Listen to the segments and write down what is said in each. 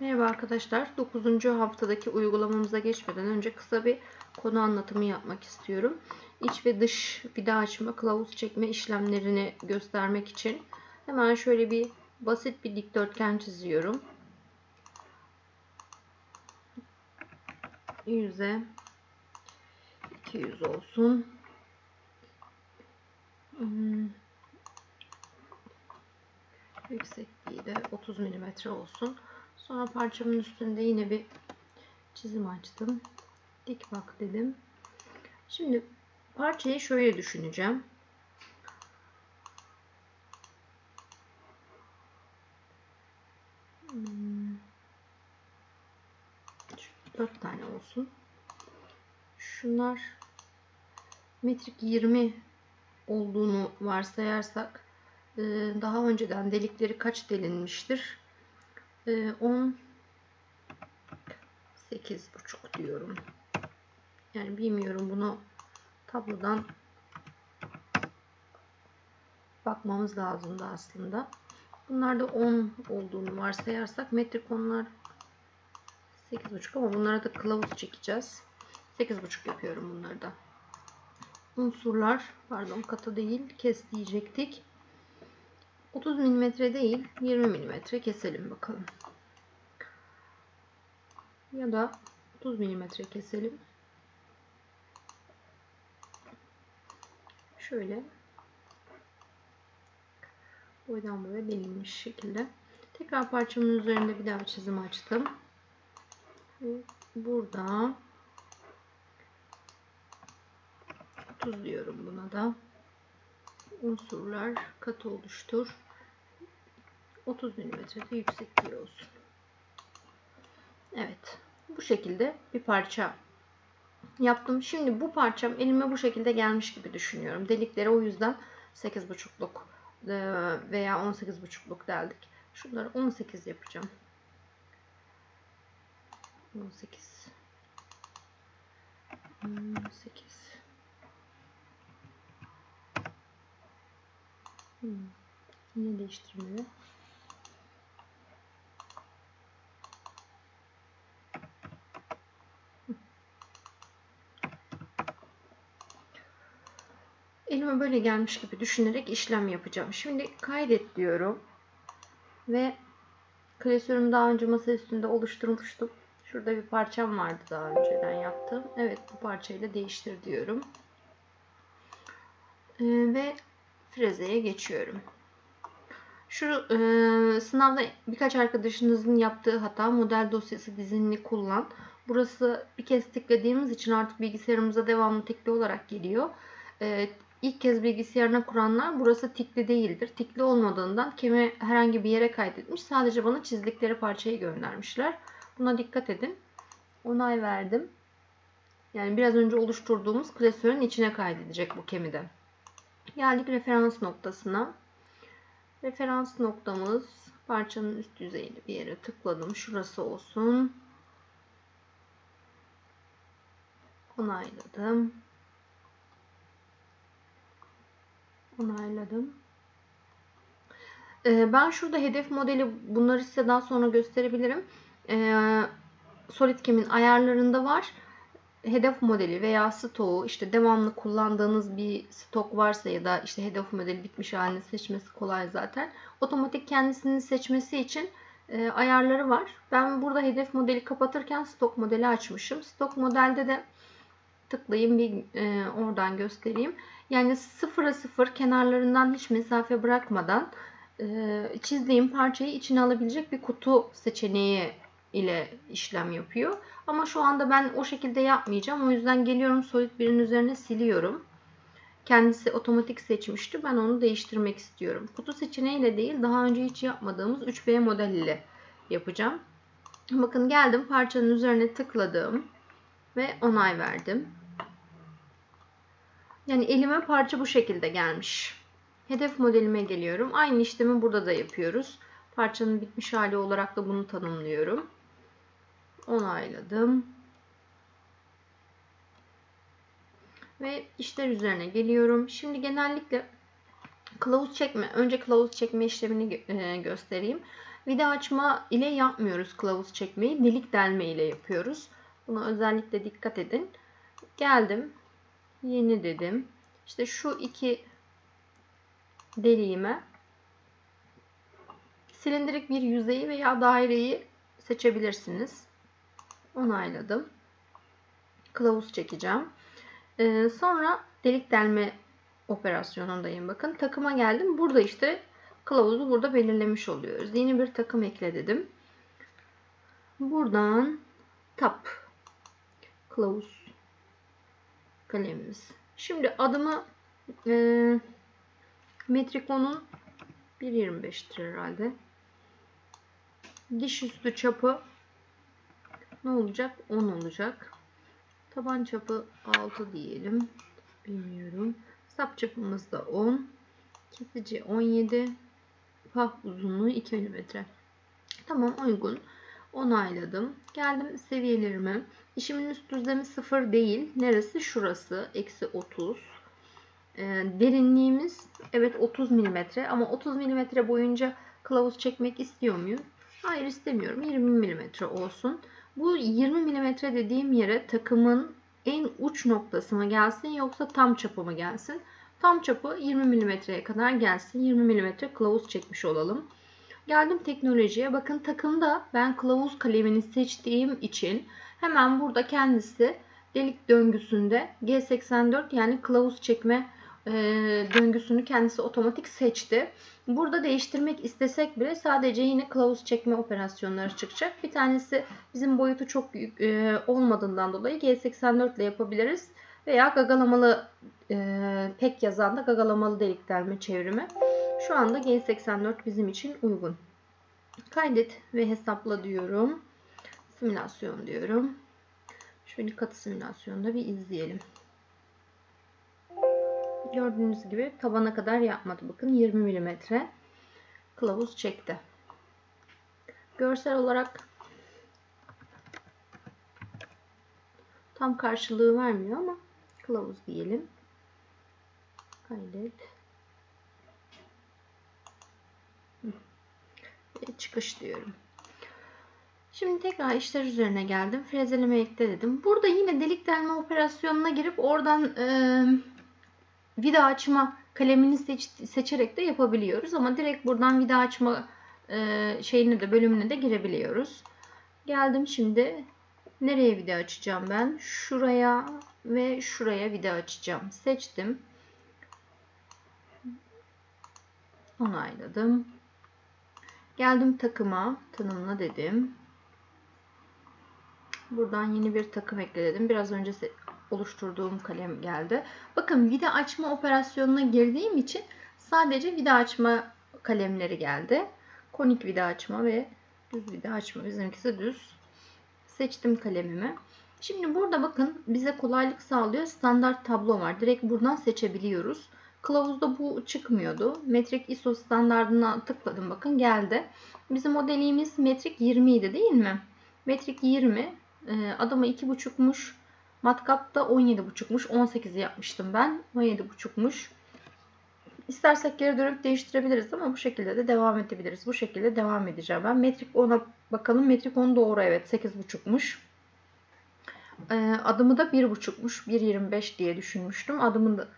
Merhaba arkadaşlar. 9. haftadaki uygulamamıza geçmeden önce kısa bir konu anlatımı yapmak istiyorum. İç ve dış vida açma, kılavuz çekme işlemlerini göstermek için hemen şöyle bir basit bir dikdörtgen çiziyorum. Yüze 200 olsun. Hmm. Yüksekliği de 30 mm olsun. Sonra parçamın üstünde yine bir çizim açtım. Dik bak dedim. Şimdi parçayı şöyle düşüneceğim. Hmm. Dört tane olsun. Şunlar metrik 20 olduğunu varsayarsak e, daha önceden delikleri kaç delinmiştir? 10 8 buçuk diyorum. Yani bilmiyorum bunu tablodan bakmamız lazımdı aslında. Bunlar da 10 olduğunu varsayarsak metrik onlar 8,5 ama bunlara da kılavuz çekeceğiz. 8,5 yapıyorum bunları da. Unsurlar pardon katı değil kes diyecektik. 30 mm değil 20 mm keselim bakalım. Ya da 30 mm keselim. Şöyle boydan boya delinmiş şekilde. Tekrar parçamın üzerinde bir daha çizim açtım. Burada 30 diyorum buna da unsurlar katı oluştur. 30 mm'de yüksekliği olsun. Evet. Bu şekilde bir parça yaptım. Şimdi bu parçam elime bu şekilde gelmiş gibi düşünüyorum. Delikleri o yüzden 8,5'luk e, veya 18,5'luk deldik. Şunları 18 yapacağım. 18 18 Hmm. Değiştirmeli. Elime böyle gelmiş gibi düşünerek işlem yapacağım. Şimdi kaydet diyorum. Ve klasörümü daha önce masa üstünde oluşturmuştum. Şurada bir parçam vardı daha önceden yaptığım. Evet bu parçayla değiştir diyorum. Ee, ve frezeye geçiyorum. Şu e, sınavda birkaç arkadaşınızın yaptığı hata model dosyası dizinini kullan. Burası bir kez tıkladığımız için artık bilgisayarımıza devamlı tikli olarak geliyor. E, ilk kez bilgisayarına kuranlar burası tikli değildir. Tikli olmadığından kemi herhangi bir yere kaydetmiş. Sadece bana çizdikleri parçayı göndermişler. Buna dikkat edin. Onay verdim. Yani biraz önce oluşturduğumuz klasörün içine kaydedecek bu kemide. Geldik referans noktasına. Referans noktamız parçanın üst yüzeyinde bir yere tıkladım. Şurası olsun. Onayladım. Onayladım. Ee, ben şurada hedef modeli bunları size daha sonra gösterebilirim. Ee, SolidCam'in ayarlarında var hedef modeli veya stoğu işte devamlı kullandığınız bir stok varsa ya da işte hedef modeli bitmiş halini seçmesi kolay zaten. Otomatik kendisini seçmesi için e, ayarları var. Ben burada hedef modeli kapatırken stok modeli açmışım. Stok modelde de tıklayayım bir e, oradan göstereyim. Yani sıfıra sıfır kenarlarından hiç mesafe bırakmadan e, çizdiğim parçayı içine alabilecek bir kutu seçeneği ile işlem yapıyor. Ama şu anda ben o şekilde yapmayacağım. O yüzden geliyorum Solid 1'in üzerine siliyorum. Kendisi otomatik seçmişti. Ben onu değiştirmek istiyorum. Kutu seçeneğiyle değil daha önce hiç yapmadığımız 3B model ile yapacağım. Bakın geldim parçanın üzerine tıkladım ve onay verdim. Yani elime parça bu şekilde gelmiş. Hedef modelime geliyorum. Aynı işlemi burada da yapıyoruz. Parçanın bitmiş hali olarak da bunu tanımlıyorum onayladım. Ve işler üzerine geliyorum. Şimdi genellikle kılavuz çekme, önce kılavuz çekme işlemini e, göstereyim. vida açma ile yapmıyoruz kılavuz çekmeyi. Delik delme ile yapıyoruz. Buna özellikle dikkat edin. Geldim. Yeni dedim. İşte şu iki deliğime silindirik bir yüzeyi veya daireyi seçebilirsiniz. Onayladım. Kılavuz çekeceğim. Ee, sonra delik delme operasyonundayım. Bakın takıma geldim. Burada işte kılavuzu burada belirlemiş oluyoruz. Yeni bir takım ekle dedim. Buradan tap kılavuz kalemimiz. Şimdi adımı e, metrikonun 1.25'tir herhalde. Diş üstü çapı ne olacak? 10 olacak. Taban çapı 6 diyelim. Bilmiyorum. Sap çapımız da 10. Kesici 17. Pah uzunluğu 2 mm. Tamam uygun. Onayladım. Geldim seviyelerime. İşimin üst düzlemi 0 değil. Neresi? Şurası. Eksi 30. Ee, derinliğimiz evet 30 mm ama 30 mm boyunca kılavuz çekmek istiyor muyum? Hayır istemiyorum. 20 mm olsun. Bu 20 mm dediğim yere takımın en uç noktası mı gelsin yoksa tam çapı mı gelsin? Tam çapı 20 mm'ye kadar gelsin. 20 mm kılavuz çekmiş olalım. Geldim teknolojiye. Bakın takımda ben kılavuz kalemini seçtiğim için hemen burada kendisi delik döngüsünde G84 yani kılavuz çekme e, döngüsünü kendisi otomatik seçti. Burada değiştirmek istesek bile sadece yine kılavuz çekme operasyonları çıkacak. Bir tanesi bizim boyutu çok büyük e, olmadığından dolayı G84 ile yapabiliriz. Veya gagalamalı e, pek yazan da gagalamalı delik delme çevrimi. Şu anda G84 bizim için uygun. Kaydet ve hesapla diyorum. Simülasyon diyorum. Şöyle katı simülasyonda bir izleyelim. Gördüğünüz gibi tabana kadar yapmadı. Bakın 20 mm kılavuz çekti. Görsel olarak tam karşılığı vermiyor ama kılavuz diyelim. Kaydet. Çıkış diyorum. Şimdi tekrar işler üzerine geldim. Frezeleme ekle dedim. Burada yine delik delme operasyonuna girip oradan e, vida açma kalemini seç, seçerek de yapabiliyoruz. Ama direkt buradan vida açma e, şeyine de bölümüne de girebiliyoruz. Geldim şimdi nereye vida açacağım ben? Şuraya ve şuraya vida açacağım. Seçtim. Onayladım. Geldim takıma. Tanımla dedim. Buradan yeni bir takım ekledim. Biraz önce oluşturduğum kalem geldi. Bakın vida açma operasyonuna girdiğim için sadece vida açma kalemleri geldi. Konik vida açma ve düz vida açma. Bizimkisi düz. Seçtim kalemimi. Şimdi burada bakın bize kolaylık sağlıyor. Standart tablo var. Direkt buradan seçebiliyoruz. Kılavuzda bu çıkmıyordu. Metrik ISO standartına tıkladım. Bakın geldi. Bizim modeliğimiz metrik 20 idi değil mi? Metrik 20. Adama 2.5'muş. Matkapta 17.5'muş. 18 yapmıştım ben. 17.5'muş. İstersek geri dönüp değiştirebiliriz ama bu şekilde de devam edebiliriz. Bu şekilde devam edeceğim ben. Metrik 10'a bakalım. Metrik 10 doğru evet. 8.5'muş. Adımı da 1.5'muş. 1.25 diye düşünmüştüm. Adımı da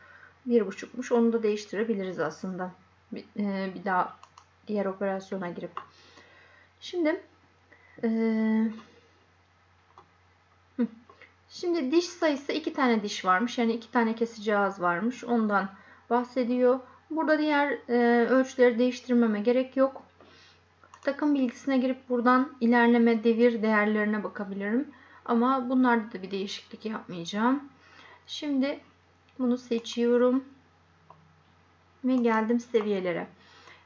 1.5'muş. Onu da değiştirebiliriz aslında. Bir, bir daha diğer operasyona girip. Şimdi eee Şimdi diş sayısı iki tane diş varmış. Yani iki tane kesici ağız varmış. Ondan bahsediyor. Burada diğer e, ölçüleri değiştirmeme gerek yok. Takım bilgisine girip buradan ilerleme devir değerlerine bakabilirim. Ama bunlarda da bir değişiklik yapmayacağım. Şimdi bunu seçiyorum. Ve geldim seviyelere.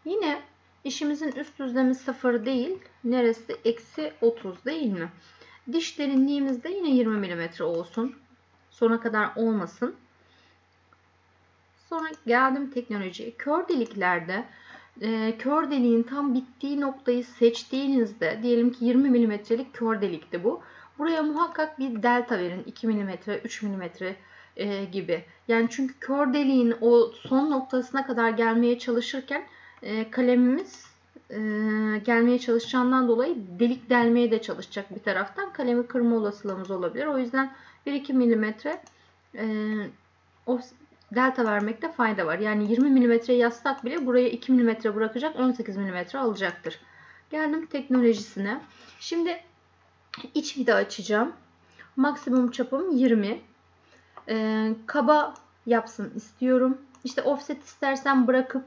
Yine işimizin üst düzlemi 0 değil. Neresi? Eksi 30 değil mi? Diş derinliğimiz de yine 20 mm olsun. Sona kadar olmasın. Sonra geldim teknolojiye. Kör deliklerde e, kör deliğin tam bittiği noktayı seçtiğinizde diyelim ki 20 mm'lik kör delikti bu. Buraya muhakkak bir delta verin. 2 mm, 3 mm e, gibi. Yani çünkü kör deliğin o son noktasına kadar gelmeye çalışırken e, kalemimiz e, gelmeye çalışacağından dolayı delik delmeye de çalışacak bir taraftan. Kalemi kırma olasılığımız olabilir. O yüzden 1-2 milimetre e, delta vermekte fayda var. Yani 20 milimetre yazsak bile buraya 2 milimetre bırakacak 18 milimetre alacaktır. Geldim teknolojisine. Şimdi iç vida açacağım. Maksimum çapım 20. Ee, kaba yapsın istiyorum. İşte offset istersen bırakıp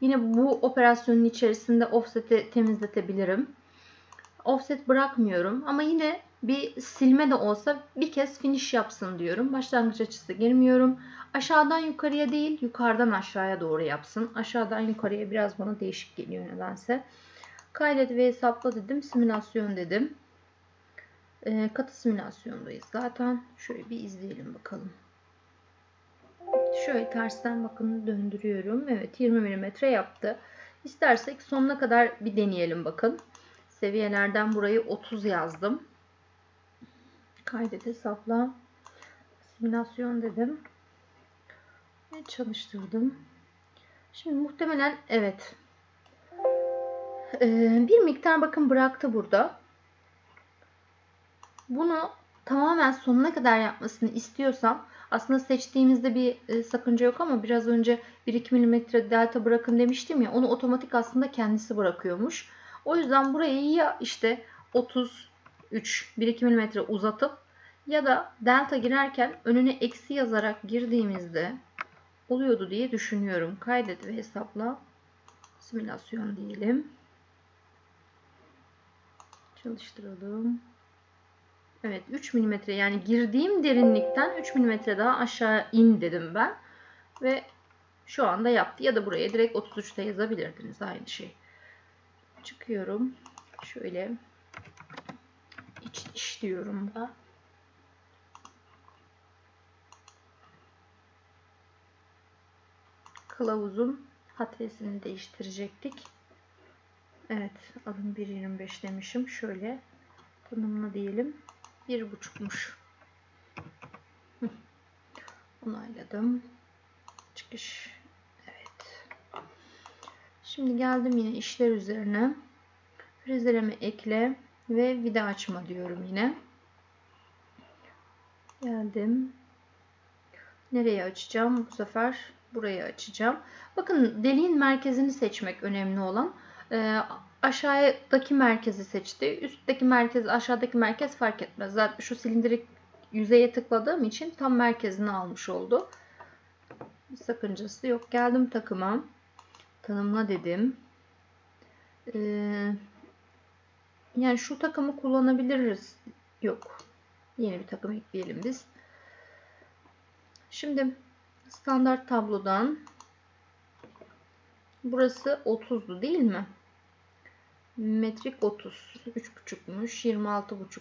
yine bu operasyonun içerisinde offset'i temizletebilirim. Offset bırakmıyorum ama yine bir silme de olsa bir kez finish yapsın diyorum. Başlangıç açısı girmiyorum. Aşağıdan yukarıya değil yukarıdan aşağıya doğru yapsın. Aşağıdan yukarıya biraz bana değişik geliyor nedense. Kaydet ve hesapla dedim. Simülasyon dedim. E, katı simülasyondayız zaten. Şöyle bir izleyelim bakalım. Şöyle tersten bakın döndürüyorum. Evet 20 mm yaptı. İstersek sonuna kadar bir deneyelim bakın. Seviyelerden burayı 30 yazdım. Kaydet hesapla. Simülasyon dedim. Ve çalıştırdım. Şimdi muhtemelen evet. Ee, bir miktar bakın bıraktı burada. Bunu tamamen sonuna kadar yapmasını istiyorsam aslında seçtiğimizde bir e, sakınca yok ama biraz önce 1-2 mm delta bırakın demiştim ya onu otomatik aslında kendisi bırakıyormuş. O yüzden burayı ya işte 33 1-2 mm uzatıp ya da delta girerken önüne eksi yazarak girdiğimizde oluyordu diye düşünüyorum. Kaydet ve hesapla simülasyon diyelim. Çalıştıralım. Evet 3 mm yani girdiğim derinlikten 3 mm daha aşağı in dedim ben. Ve şu anda yaptı. Ya da buraya direkt 33'te yazabilirdiniz. Aynı şey. Çıkıyorum. Şöyle iç iç diyorum da. Kılavuzun hatresini değiştirecektik. Evet alın 1.25 demişim. Şöyle tanımla diyelim bir buçukmuş. Onayladım. Çıkış. Evet. Şimdi geldim yine işler üzerine. Frizeleme ekle ve vida açma diyorum yine. Geldim. Nereye açacağım? Bu sefer burayı açacağım. Bakın deliğin merkezini seçmek önemli olan. Ee, aşağıdaki merkezi seçti. Üstteki merkez, aşağıdaki merkez fark etmez. Zaten şu silindirik yüzeye tıkladığım için tam merkezini almış oldu. Bir sakıncası yok. Geldim takıma. Tanımla dedim. Ee, yani şu takımı kullanabiliriz. Yok. Yeni bir takım ekleyelim biz. Şimdi standart tablodan burası 30'du değil mi? Metrik 30. 3.5'muş. 26.5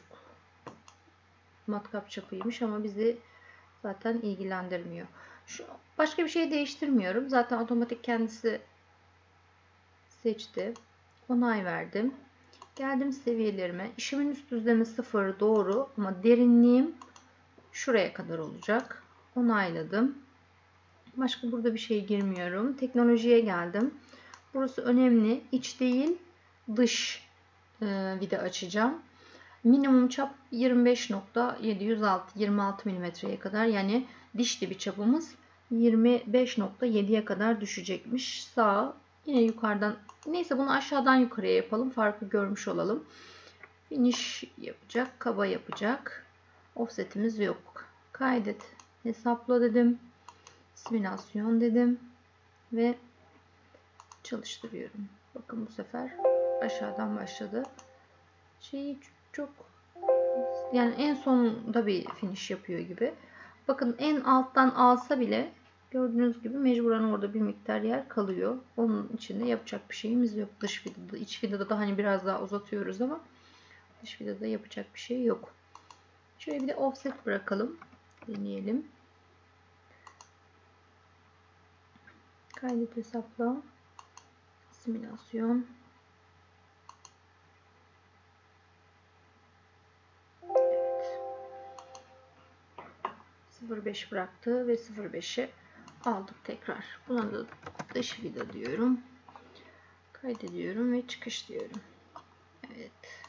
matkap çapıymış ama bizi zaten ilgilendirmiyor. Şu başka bir şey değiştirmiyorum. Zaten otomatik kendisi seçti. Onay verdim. Geldim seviyelerime. İşimin üst düzlemi 0 doğru ama derinliğim şuraya kadar olacak. Onayladım. Başka burada bir şey girmiyorum. Teknolojiye geldim. Burası önemli. İç değil dış e, vida açacağım. Minimum çap 25.706 26 mm'ye kadar yani diş dibi çapımız 25.7'ye kadar düşecekmiş. Sağ yine yukarıdan neyse bunu aşağıdan yukarıya yapalım. Farkı görmüş olalım. Finish yapacak. Kaba yapacak. Offsetimiz yok. Kaydet. Hesapla dedim. Simülasyon dedim. Ve çalıştırıyorum. Bakın bu sefer aşağıdan başladı. Şeyi çok yani en sonda bir finish yapıyor gibi. Bakın en alttan alsa bile gördüğünüz gibi mecburen orada bir miktar yer kalıyor. Onun içinde yapacak bir şeyimiz yok. Dış vidada, iç vidada da hani biraz daha uzatıyoruz ama dış vidada yapacak bir şey yok. Şöyle bir de offset bırakalım. Deneyelim. Kaydet hesapla. Simülasyon. 0.5 bıraktı ve 0.5'i aldık tekrar. Buna da dış vida diyorum. Kaydediyorum ve çıkış diyorum. Evet.